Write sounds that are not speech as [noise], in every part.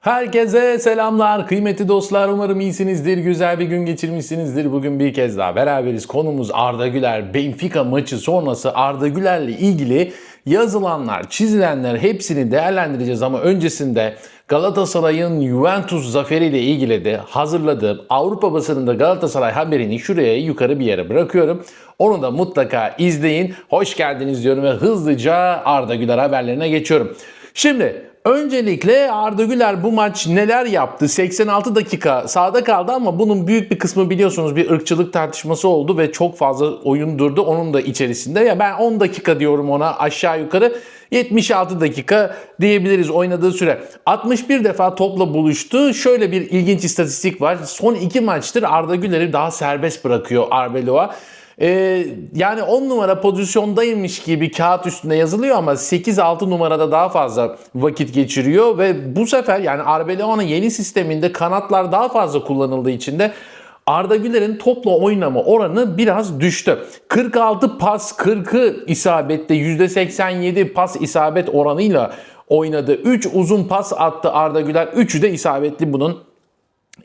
Herkese selamlar kıymetli dostlar umarım iyisinizdir güzel bir gün geçirmişsinizdir bugün bir kez daha beraberiz konumuz Arda Güler Benfica maçı sonrası Arda Güler'le ilgili yazılanlar çizilenler hepsini değerlendireceğiz ama öncesinde Galatasaray'ın Juventus zaferiyle ilgili de hazırladığım Avrupa basınında Galatasaray haberini şuraya yukarı bir yere bırakıyorum. Onu da mutlaka izleyin. Hoş geldiniz diyorum ve hızlıca Arda Güler haberlerine geçiyorum. Şimdi Öncelikle Arda Güler bu maç neler yaptı? 86 dakika sahada kaldı ama bunun büyük bir kısmı biliyorsunuz bir ırkçılık tartışması oldu ve çok fazla oyun durdu onun da içerisinde. Ya ben 10 dakika diyorum ona aşağı yukarı 76 dakika diyebiliriz oynadığı süre. 61 defa topla buluştu. Şöyle bir ilginç istatistik var. Son iki maçtır Arda Güler'i daha serbest bırakıyor Arbeloa. Ee, yani 10 numara pozisyondaymış gibi kağıt üstünde yazılıyor ama 8-6 numarada daha fazla vakit geçiriyor ve bu sefer yani Arbeloa'nın yeni sisteminde kanatlar daha fazla kullanıldığı için de Arda Güler'in topla oynama oranı biraz düştü. 46 pas 40'ı isabette %87 pas isabet oranıyla oynadı. 3 uzun pas attı Arda Güler. 3'ü de isabetli bunun.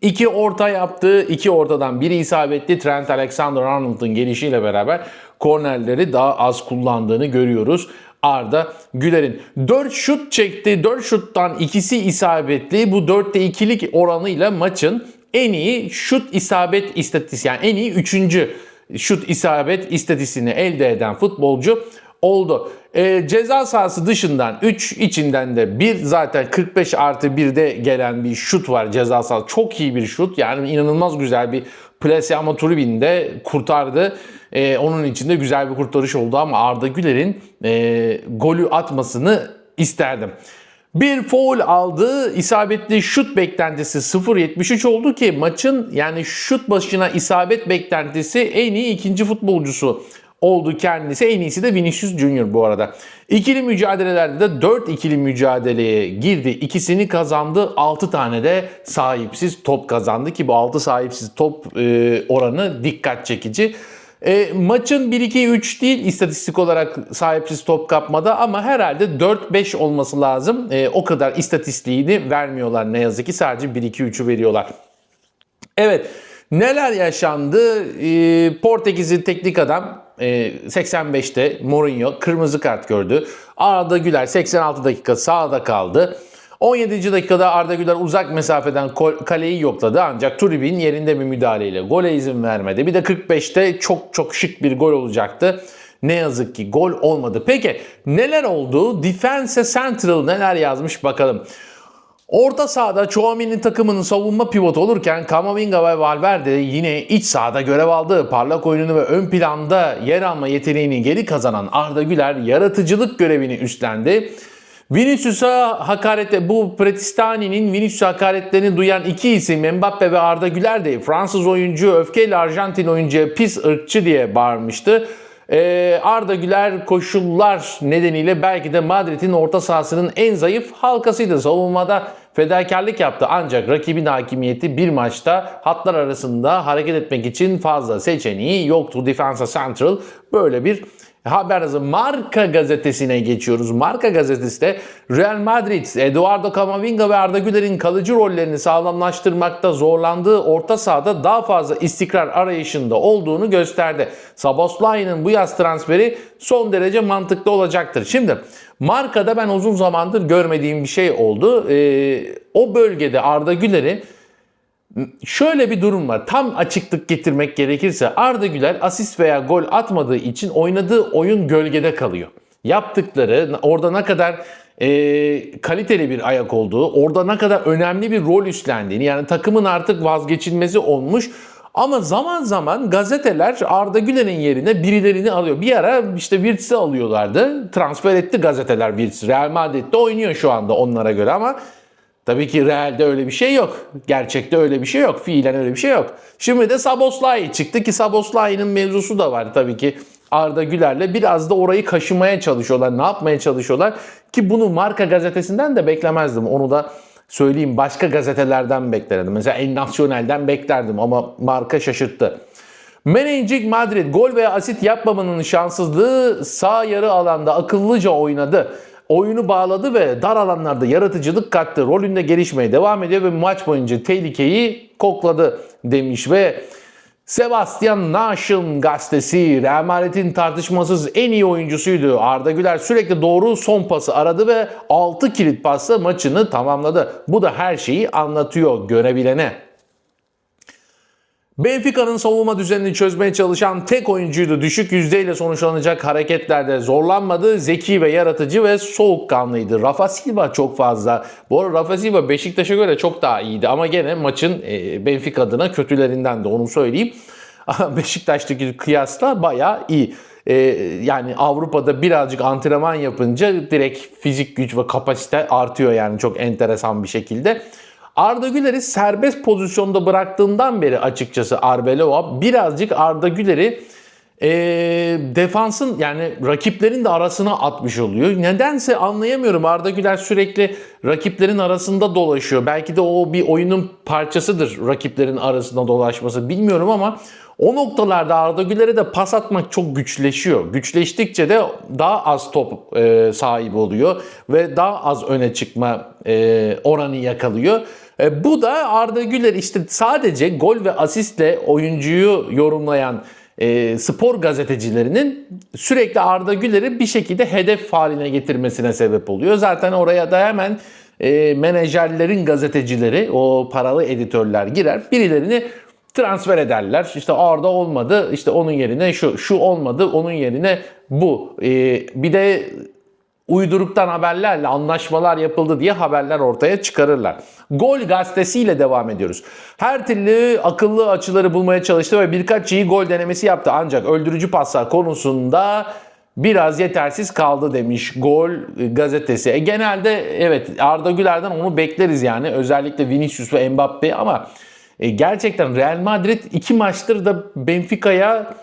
İki orta yaptı. iki ortadan biri isabetli. Trent Alexander-Arnold'un gelişiyle beraber kornerleri daha az kullandığını görüyoruz. Arda Güler'in 4 şut çekti. 4 şuttan ikisi isabetli. Bu 4'te 2'lik oranıyla maçın en iyi şut isabet istatistiği yani en iyi 3. şut isabet istatistiğini elde eden futbolcu oldu. E, ceza sahası dışından 3 içinden de 1 zaten 45 artı 1'de gelen bir şut var ceza sahası. Çok iyi bir şut yani inanılmaz güzel bir plase ama Tribün'de kurtardı. E, onun için de güzel bir kurtarış oldu ama Arda Güler'in e, golü atmasını isterdim. Bir foul aldı. isabetli şut beklentisi 0.73 oldu ki maçın yani şut başına isabet beklentisi en iyi ikinci futbolcusu oldu kendisi. En iyisi de Vinicius Junior bu arada. İkili mücadelelerde de 4 ikili mücadeleye girdi. İkisini kazandı. 6 tane de sahipsiz top kazandı ki bu 6 sahipsiz top e, oranı dikkat çekici. E, maçın 1-2-3 değil istatistik olarak sahipsiz top kapmada ama herhalde 4-5 olması lazım. E, o kadar istatistiğini vermiyorlar ne yazık ki sadece 1-2-3'ü veriyorlar. Evet neler yaşandı? E, Portekiz'in teknik adam 85'te Mourinho kırmızı kart gördü. Arda Güler 86 dakika sağda kaldı. 17. dakikada Arda Güler uzak mesafeden kaleyi yokladı ancak Turibin yerinde bir müdahaleyle gole izin vermedi. Bir de 45'te çok çok şık bir gol olacaktı. Ne yazık ki gol olmadı. Peki neler oldu? Defense Central neler yazmış bakalım. Orta sahada Chouameni takımının savunma pivotu olurken Kamavinga ve Valverde yine iç sahada görev aldı. Parlak oyununu ve ön planda yer alma yeteneğini geri kazanan Arda Güler yaratıcılık görevini üstlendi. Vinicius'a hakarete bu Pretistani'nin Vinicius'a hakaretlerini duyan iki isim Mbappe ve Arda Güler de Fransız oyuncu öfkeyle Arjantin oyuncuya pis ırkçı diye bağırmıştı. Ee, Arda Güler koşullar nedeniyle belki de Madrid'in orta sahasının en zayıf halkasıydı. Savunmada fedakarlık yaptı ancak rakibin hakimiyeti bir maçta hatlar arasında hareket etmek için fazla seçeneği yoktu. Defensa Central böyle bir haber yazı. Marka gazetesine geçiyoruz. Marka gazetesi de Real Madrid, Eduardo Camavinga ve Arda Güler'in kalıcı rollerini sağlamlaştırmakta zorlandığı orta sahada daha fazla istikrar arayışında olduğunu gösterdi. Saboslai'nin bu yaz transferi son derece mantıklı olacaktır. Şimdi Marka'da ben uzun zamandır görmediğim bir şey oldu. Ee, o bölgede Arda Güler'i Şöyle bir durum var. Tam açıklık getirmek gerekirse Arda Güler asist veya gol atmadığı için oynadığı oyun gölgede kalıyor. Yaptıkları orada ne kadar e, kaliteli bir ayak olduğu, orada ne kadar önemli bir rol üstlendiğini yani takımın artık vazgeçilmezi olmuş. Ama zaman zaman gazeteler Arda Güler'in yerine birilerini alıyor. Bir ara işte Wirtz'i alıyorlardı. Transfer etti gazeteler Wirtz. Real Madrid'de oynuyor şu anda onlara göre ama Tabii ki realde öyle bir şey yok. Gerçekte öyle bir şey yok. Fiilen öyle bir şey yok. Şimdi de Saboslay çıktı ki Saboslay'ın mevzusu da var tabii ki. Arda Güler'le biraz da orayı kaşımaya çalışıyorlar. Ne yapmaya çalışıyorlar? Ki bunu Marka gazetesinden de beklemezdim. Onu da söyleyeyim. Başka gazetelerden beklerdim. Mesela El Nacional'den beklerdim ama Marka şaşırttı. Managing Madrid gol veya asit yapmamanın şanssızlığı sağ yarı alanda akıllıca oynadı. Oyunu bağladı ve dar alanlarda yaratıcılık kattı. Rolünde gelişmeye devam ediyor ve maç boyunca tehlikeyi kokladı demiş ve Sebastian Nation gazetesi Real Madrid'in tartışmasız en iyi oyuncusuydu. Arda Güler sürekli doğru son pası aradı ve 6 kilit pasla maçını tamamladı. Bu da her şeyi anlatıyor görebilene. Benfica'nın savunma düzenini çözmeye çalışan tek oyuncuydu. Düşük yüzdeyle sonuçlanacak hareketlerde zorlanmadı. Zeki ve yaratıcı ve soğukkanlıydı. Rafa Silva çok fazla. Bu arada Rafa Silva Beşiktaş'a göre çok daha iyiydi. Ama gene maçın e, Benfica adına kötülerinden de onu söyleyeyim. [laughs] Beşiktaş'taki kıyasla bayağı iyi. E, yani Avrupa'da birazcık antrenman yapınca direkt fizik güç ve kapasite artıyor yani çok enteresan bir şekilde. Arda Güler'i serbest pozisyonda bıraktığından beri açıkçası Arbeloa birazcık Arda Güler'i e, defansın yani rakiplerin de arasına atmış oluyor. Nedense anlayamıyorum Arda Güler sürekli rakiplerin arasında dolaşıyor. Belki de o bir oyunun parçasıdır rakiplerin arasında dolaşması bilmiyorum ama o noktalarda Arda Güler'e de pas atmak çok güçleşiyor. Güçleştikçe de daha az top e, sahibi oluyor ve daha az öne çıkma e, oranı yakalıyor. E, bu da Arda Güler işte sadece gol ve asistle oyuncuyu yorumlayan e, spor gazetecilerinin sürekli Arda Güler'i bir şekilde hedef haline getirmesine sebep oluyor. Zaten oraya da hemen e, menajerlerin gazetecileri, o paralı editörler girer. Birilerini transfer ederler. İşte Arda olmadı, işte onun yerine şu, şu olmadı, onun yerine bu. E, bir de uyduruktan haberlerle anlaşmalar yapıldı diye haberler ortaya çıkarırlar. Gol gazetesiyle devam ediyoruz. Her türlü akıllı açıları bulmaya çalıştı ve birkaç iyi gol denemesi yaptı. Ancak öldürücü paslar konusunda biraz yetersiz kaldı demiş Gol gazetesi. E genelde evet Arda Güler'den onu bekleriz yani. Özellikle Vinicius ve Mbappe ama e, gerçekten Real Madrid iki maçtır da Benfica'ya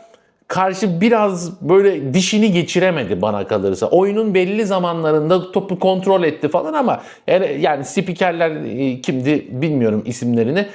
karşı biraz böyle dişini geçiremedi bana kalırsa. Oyunun belli zamanlarında topu kontrol etti falan ama yani, yani spikerler e, kimdi bilmiyorum isimlerini.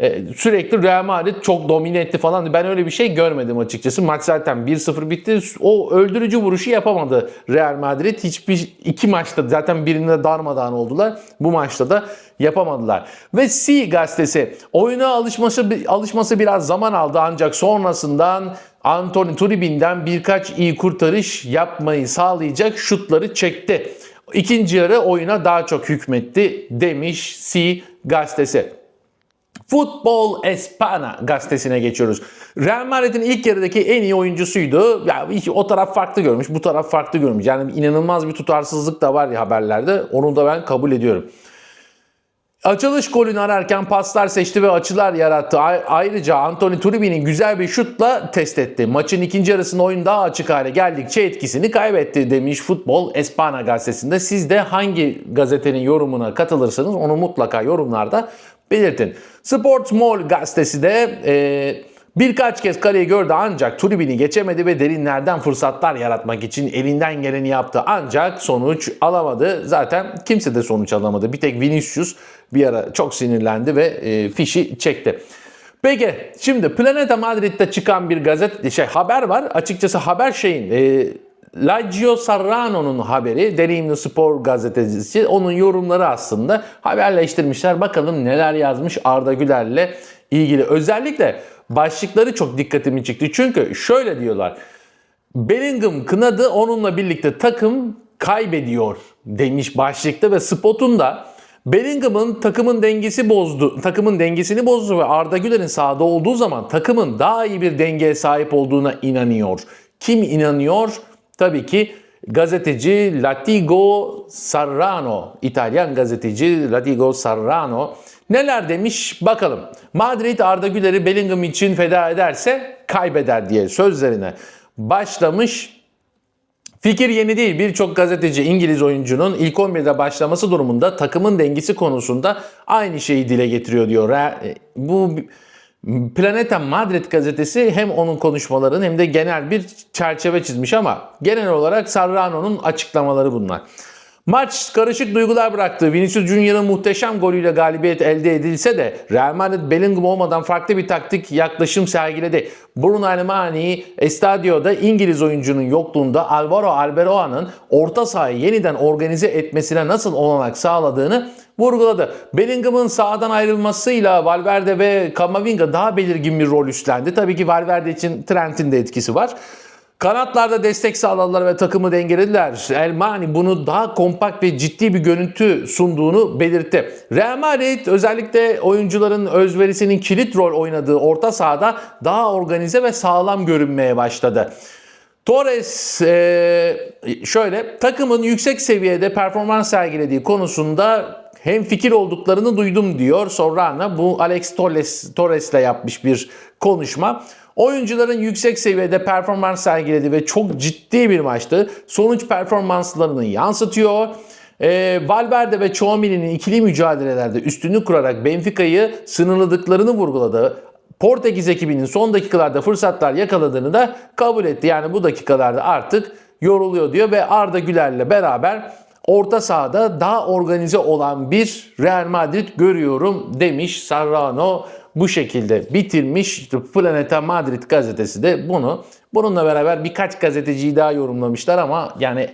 E, sürekli Real Madrid çok domine etti falan. Ben öyle bir şey görmedim açıkçası. Maç zaten 1-0 bitti. O öldürücü vuruşu yapamadı Real Madrid. Hiçbir iki maçta zaten birinde darmadağın oldular. Bu maçta da yapamadılar. Ve C gazetesi oyuna alışması alışması biraz zaman aldı ancak sonrasından Anthony Tribin'den birkaç iyi kurtarış yapmayı sağlayacak şutları çekti. İkinci yarı oyuna daha çok hükmetti demiş C gazetesi. Futbol Espana gazetesine geçiyoruz. Real Madrid'in ilk yarıdaki en iyi oyuncusuydu. Ya o taraf farklı görmüş, bu taraf farklı görmüş. Yani inanılmaz bir tutarsızlık da var ya haberlerde. Onu da ben kabul ediyorum. Açılış golünü ararken paslar seçti ve açılar yarattı. Ayrıca Anthony Tribin'in güzel bir şutla test etti. Maçın ikinci yarısında oyun daha açık hale geldikçe etkisini kaybetti demiş Futbol Espana gazetesinde. Siz de hangi gazetenin yorumuna katılırsanız onu mutlaka yorumlarda belirtin. Sports Mall gazetesi de e, birkaç kez kaleyi gördü ancak Tribin'i geçemedi ve derinlerden fırsatlar yaratmak için elinden geleni yaptı. Ancak sonuç alamadı. Zaten kimse de sonuç alamadı. Bir tek Vinicius bir ara çok sinirlendi ve e, fişi çekti. Peki şimdi Planeta Madrid'de çıkan bir gazete şey haber var. Açıkçası haber şeyin e, Laggio Sarrano'nun haberi, deneyimli spor gazetecisi. Onun yorumları aslında haberleştirmişler. Bakalım neler yazmış Arda Güler'le ilgili. Özellikle başlıkları çok dikkatimi çekti. Çünkü şöyle diyorlar. Bellingham kınadı onunla birlikte takım kaybediyor demiş başlıkta ve spotun da Bellingham'ın takımın dengesi bozdu. Takımın dengesini bozdu ve Arda Güler'in sahada olduğu zaman takımın daha iyi bir dengeye sahip olduğuna inanıyor. Kim inanıyor? Tabii ki gazeteci Latigo Sarrano, İtalyan gazeteci Latigo Sarrano neler demiş bakalım. Madrid Arda Güler'i Bellingham için feda ederse kaybeder diye sözlerine başlamış. Fikir yeni değil. Birçok gazeteci İngiliz oyuncunun ilk 11'de başlaması durumunda takımın dengesi konusunda aynı şeyi dile getiriyor diyor. Bu Planeta Madrid gazetesi hem onun konuşmalarını hem de genel bir çerçeve çizmiş ama genel olarak Sarrano'nun açıklamaları bunlar. Maç karışık duygular bıraktı. Vinicius Junior'ın muhteşem golüyle galibiyet elde edilse de Real Madrid Bellingham olmadan farklı bir taktik yaklaşım sergiledi. Bruno Armani Estadio'da İngiliz oyuncunun yokluğunda Alvaro Arbeloa'nın orta sahayı yeniden organize etmesine nasıl olanak sağladığını vurguladı. Bellingham'ın sağdan ayrılmasıyla Valverde ve Camavinga daha belirgin bir rol üstlendi. Tabii ki Valverde için Trent'in de etkisi var. Kanatlarda destek sağladılar ve takımı dengelediler. Elmani bunu daha kompakt ve ciddi bir görüntü sunduğunu belirtti. Real Madrid özellikle oyuncuların özverisinin kilit rol oynadığı orta sahada daha organize ve sağlam görünmeye başladı. Torres e, şöyle takımın yüksek seviyede performans sergilediği konusunda hem fikir olduklarını duydum diyor Sorrana. Bu Alex Torres, Torres'le yapmış bir konuşma. Oyuncuların yüksek seviyede performans sergiledi ve çok ciddi bir maçtı. Sonuç performanslarını yansıtıyor. E, Valverde ve Chouamini'nin ikili mücadelelerde üstünlük kurarak Benfica'yı sınırladıklarını vurguladı. Portekiz ekibinin son dakikalarda fırsatlar yakaladığını da kabul etti. Yani bu dakikalarda artık yoruluyor diyor ve Arda Güler'le beraber orta sahada daha organize olan bir Real Madrid görüyorum demiş Serrano bu şekilde bitirmiş. Planeta Madrid gazetesi de bunu. Bununla beraber birkaç gazeteciyi daha yorumlamışlar ama yani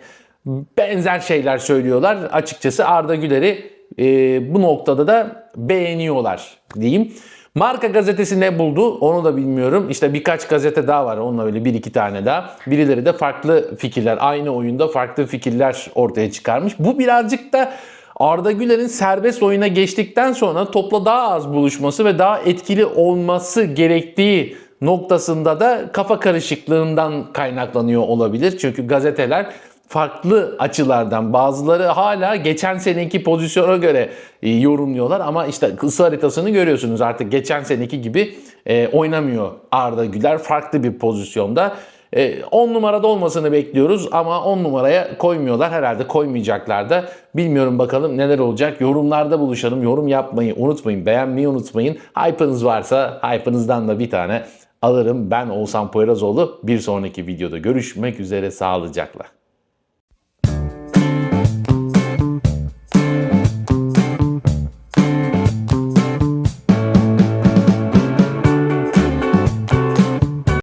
benzer şeyler söylüyorlar. Açıkçası Arda Güler'i e, bu noktada da beğeniyorlar diyeyim. Marka gazetesi ne buldu onu da bilmiyorum. İşte birkaç gazete daha var onunla öyle bir iki tane daha. Birileri de farklı fikirler aynı oyunda farklı fikirler ortaya çıkarmış. Bu birazcık da Arda Güler'in serbest oyuna geçtikten sonra topla daha az buluşması ve daha etkili olması gerektiği noktasında da kafa karışıklığından kaynaklanıyor olabilir. Çünkü gazeteler farklı açılardan bazıları hala geçen seneki pozisyona göre e, yorumluyorlar ama işte ısı haritasını görüyorsunuz artık geçen seneki gibi e, oynamıyor Arda Güler farklı bir pozisyonda. 10 numarada olmasını bekliyoruz ama 10 numaraya koymuyorlar. Herhalde koymayacaklar da. Bilmiyorum bakalım neler olacak. Yorumlarda buluşalım. Yorum yapmayı unutmayın. Beğenmeyi unutmayın. Hype'ınız varsa hype'ınızdan da bir tane alırım. Ben Oğuzhan Poyrazoğlu. Bir sonraki videoda görüşmek üzere. Sağlıcakla.